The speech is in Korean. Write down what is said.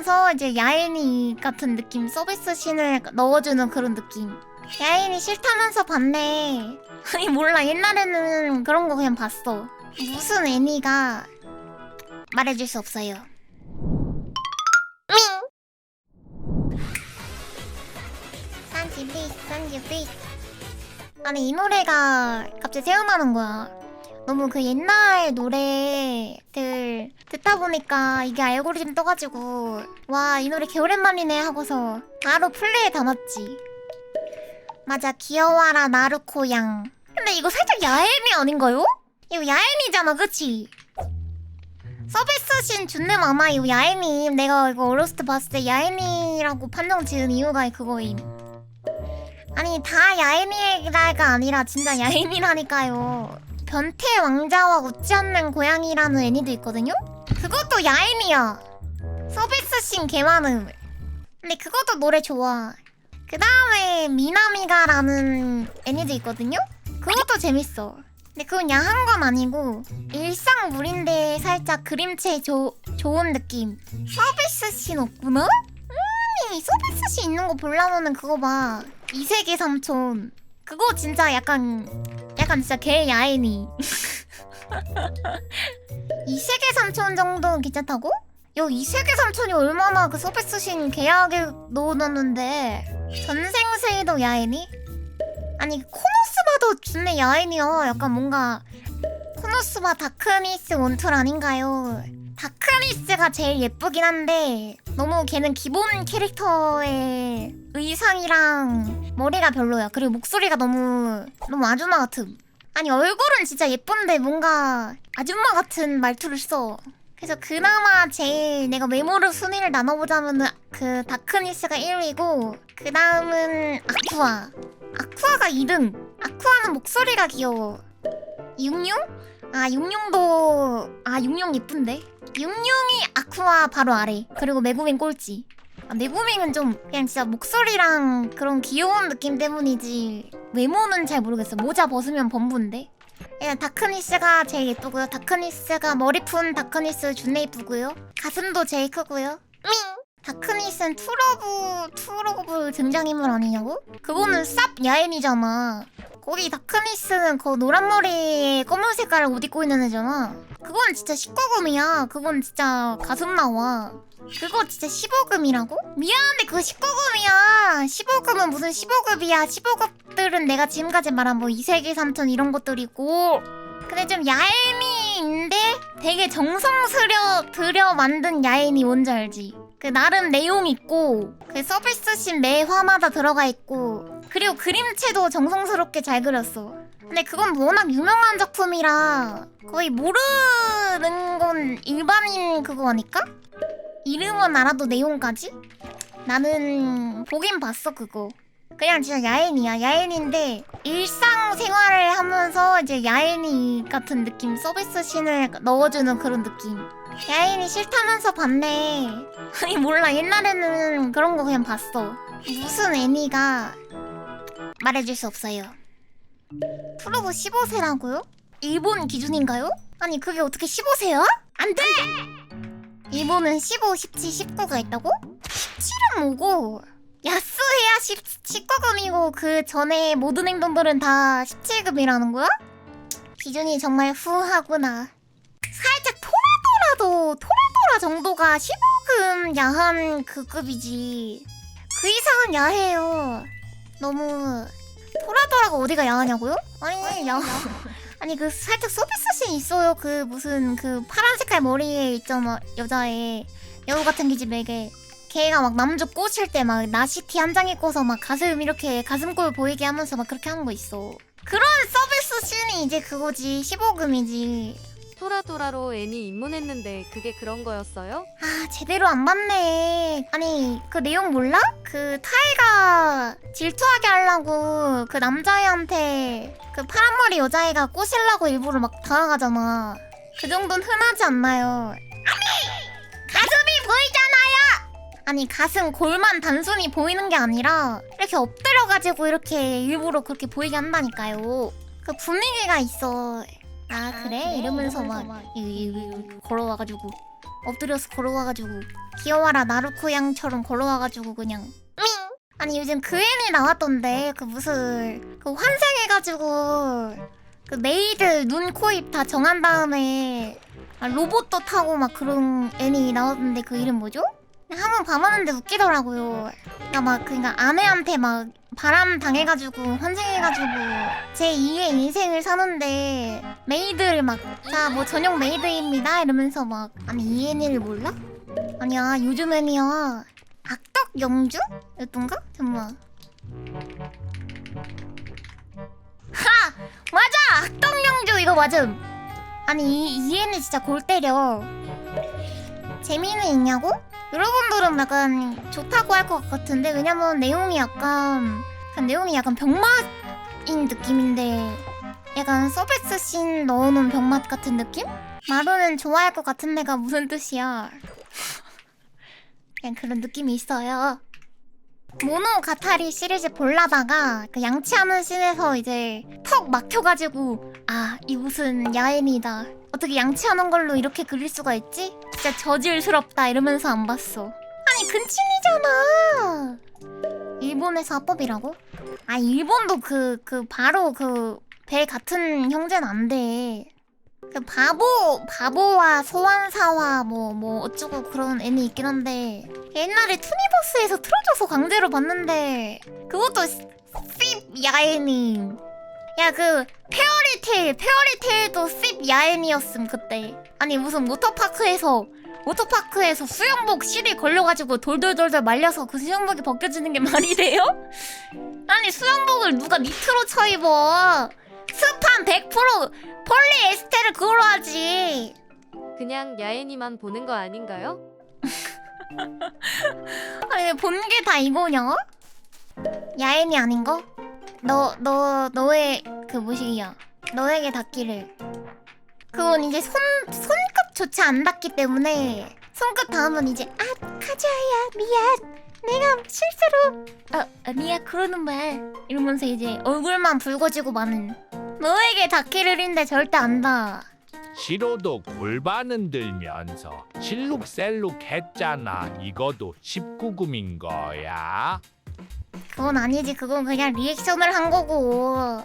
하면서 이제 야인이 같은 느낌 서비스 씬을 넣어주는 그런 느낌. 야인이 싫다면서 봤네. 아니 몰라. 옛날에는 그런 거 그냥 봤어. 무슨 애니가 말해줄 수 없어요. 밍! 산지비 산지비 아니 이 노래가 갑자기 생각나는 거야 너무 그 옛날 노래들 듣다 보니까 이게 알고리즘 떠가지고 와 이 노래 개오랜만이네 하고서 바로 플레이에 담았지. 맞아 귀여워라 나루코 양. 근데 이거 살짝 야애미 아닌가요? 이거 야애미잖아 그치? 서비스 씬 준내 마마 이거 야애미. 내가 이거 어렸을 때 봤을 때 야애미라고 판정 지은 이유가 그거임. 아니 다 야애미가 아니라 진짜 야애미라니까요 변태 왕자와 웃지 않는 고양이라는 애니도 있거든요? 그것도 야애미야. 서비스 씬 개많음 근데 그것도 노래 좋아. 그 다음에 미나미가라는 애니도 있거든요? 그것도 재밌어. 근데 그건 야한 건 아니고 일상물인데 살짝 그림체 조, 좋은 느낌. 서비스 씬 없구나? 음 서비스 씬 있는 거 보려면은 그거 봐. 이세계 삼촌. 그거 진짜 약간 약간 진짜 개 야애니 이세계 삼촌 정도 괜찮다고? 요 이세계 삼촌이 얼마나 그 서비스 씬 계약에 넣어놨는데 전생세이도 야애니? 아니 코노스바도 준내 야애니야 약간 뭔가 코노스바 다크니스 원툴 아닌가요? 다크니스가 제일 예쁘긴 한데 너무 걔는 기본 캐릭터의 의상이랑 머리가 별로야. 그리고 목소리가 너무 너무 아줌마 같음. 아니 얼굴은 진짜 예쁜데 뭔가 아줌마 같은 말투를 써. 그래서 그나마 제일 내가 외모로 순위를 나눠보자면은 그 다크니스가 1위고 그 다음은 아쿠아. 아쿠아가 2등. 아쿠아는 목소리가 귀여워. 육룡? 아 육룡도 아 육룡 예쁜데? 육룡이 아쿠아 바로 아래. 그리고 메구밍 꼴찌. 아, 메구밍은 좀 그냥 진짜 목소리랑 그런 귀여운 느낌 때문이지 외모는 잘 모르겠어. 모자 벗으면 범부인데. 그냥 다크니스가 제일 예쁘고요. 다크니스가 머리 푼 다크니스 존나 예쁘고요. 가슴도 제일 크고요. 밍! 다크니스는 투러브 투러브 등장인물 아니냐고? 그거는 쌉 야인이잖아. 거기 다크니스는 그 노란 머리에 검은 색깔 옷 입고 있는 애잖아. 그건 진짜 19금이야. 그건 진짜 가슴 나와. 그거 진짜 15금이라고? 미안한데 그거 19금이야. 15금은 무슨 15급이야. 15급들은 내가 지금까지 말한 뭐 이세계 삼촌 이런 것들이고. 근데 좀 야애미인데 되게 정성스려 들여 만든 야애미 뭔지 알지? 그 나름 내용 있고 그 서비스씬 매 화마다 들어가 있고 그리고 그림체도 정성스럽게 잘 그렸어. 근데 그건 워낙 유명한 작품이라 거의 모르는 건 일반인 그거 아닐까? 이름은 알아도 내용까지? 나는 보긴 봤어 그거. 그냥 진짜 야인이야 야인인데 일상 생활을 하면서 이제 야인이 같은 느낌 서비스 씬을 넣어주는 그런 느낌 야인이 싫다면서 봤네 아니 몰라 옛날에는 그런 거 그냥 봤어 무슨 애니가 말해줄 수 없어요 프로브 15세라고요? 일본 기준인가요? 아니 그게 어떻게 15세야? 안 돼! 일본은 15, 17, 19가 있다고? 17은 뭐고 야스해야 10, 19금이고 그 전에 모든 행동들은 다 17금이라는 거야? 기준이 정말 후하구나. 살짝 토라도라도 토라도라 정도가 15금 야한 그 급이지. 그 이상은 야해요. 너무 토라도라가 어디가 야하냐고요? 아니 야 아니 그 살짝 서비스씬 있어요. 그 무슨 그 파란 색깔 머리에 있잖아 여자애 여우 같은 기집애게. 걔가 막 남주 꼬실 때막 나시티 한 장 입고서 막 가슴 이렇게 가슴골 보이게 하면서 막 그렇게 하는 거 있어. 그런 서비스 씬이 이제 그거지 15금이지. 토라토라로 애니 입문했는데 그게 그런 거였어요? 아 제대로 안 봤네. 아니 그 내용 몰라? 그 타이가 질투하게 하려고 그 남자애한테 그 파란 머리 여자애가 꼬시려고 일부러 막 다가가잖아. 그 정도는 흔하지 않나요? 아니 가슴이 보이잖아요. 아니 가슴 골만 단순히 보이는 게 아니라 이렇게 엎드려가지고 이렇게 일부러 그렇게 보이게 한다니까요. 그 분위기가 있어. 아 그래? 이러면서 막 이, 이, 이, 걸어와가지고 엎드려서 걸어와가지고 귀여워라 나루코 양처럼 걸어와가지고 그냥 밍! 아니 요즘 그 애니 나왔던데 그 무슨 그 환생해가지고 그 메이드 눈, 코, 입 다 정한 다음에 아, 로봇도 타고 막 그런 애니 나왔던데 그 이름 뭐죠? 한번 봐봤는데 웃기더라고요. 그러니까 막 그러니까 아내한테 막 바람 당해가지고 환생해가지고 제 2의 인생을 사는데 메이드를 막 자 뭐 전용 메이드입니다 이러면서 막 아니 이 애니를 몰라? 아니야 요즘 애니야 악덕 영주? 였던가? 잠깐만 하! 맞아! 악덕 영주 이거 맞음 아니 이, 이 애니 진짜 골 때려 재미는 있냐고? 여러분들은 약간 좋다고 할 것 같은데 왜냐면 내용이 약간 약간 내용이 약간 병맛인 느낌인데 약간 서비스 씬 넣어놓은 병맛 같은 느낌? 마루는 좋아할 것 같은 데가 무슨 뜻이야 그냥 그런 느낌이 있어요 모노 가타리 시리즈 볼라다가 그 양치하는 씬에서 이제 턱 막혀가지고 아 이곳은 야엔이다 어떻게 양치하는 걸로 이렇게 그릴 수가 있지? 진짜 저질스럽다 이러면서 안 봤어 아니 근친이잖아 일본에서 합법이라고? 아 일본도 그 그 바로 그 배 같은 형제는 안 돼. 그 바보 바보와 소환사와 뭐 뭐 어쩌고 그런 애니 있긴 한데 옛날에 투니버스에서 틀어줘서 강제로 봤는데 그것도 씹 야애니. 야 그 페어리테일 페어리테일도 씹 야애니였음 그때. 아니 무슨 워터파크에서 워터파크에서 수영복 실이 걸려가지고 돌돌돌돌 말려서 그 수영복이 벗겨지는 게 말이 돼요? 아니 수영복을 누가 니트로 쳐 입어? 스판 100% 폴리에스테를 그걸로 하지. 그냥 야애니만 보는 거 아닌가요? 아니 본 게 다 이거냐? 야인이 아닌 거? 너 너 너의 그 뭐시기야? 너에게 닿기를. 그건 이제 손 손끝조차 안 닿기 때문에 손끝 닿으면 이제 아 카즈아야 미안 내가 실수로 아 아니야 그러는 말 이러면서 이제 얼굴만 붉어지고 마는 너에게 닿기를인데 절대 안 닿아. 시로도 골반은 들면서 실룩셀룩 했잖아. 이거도 19금인 거야. 그건 아니지. 그건 그냥 리액션을 한 거고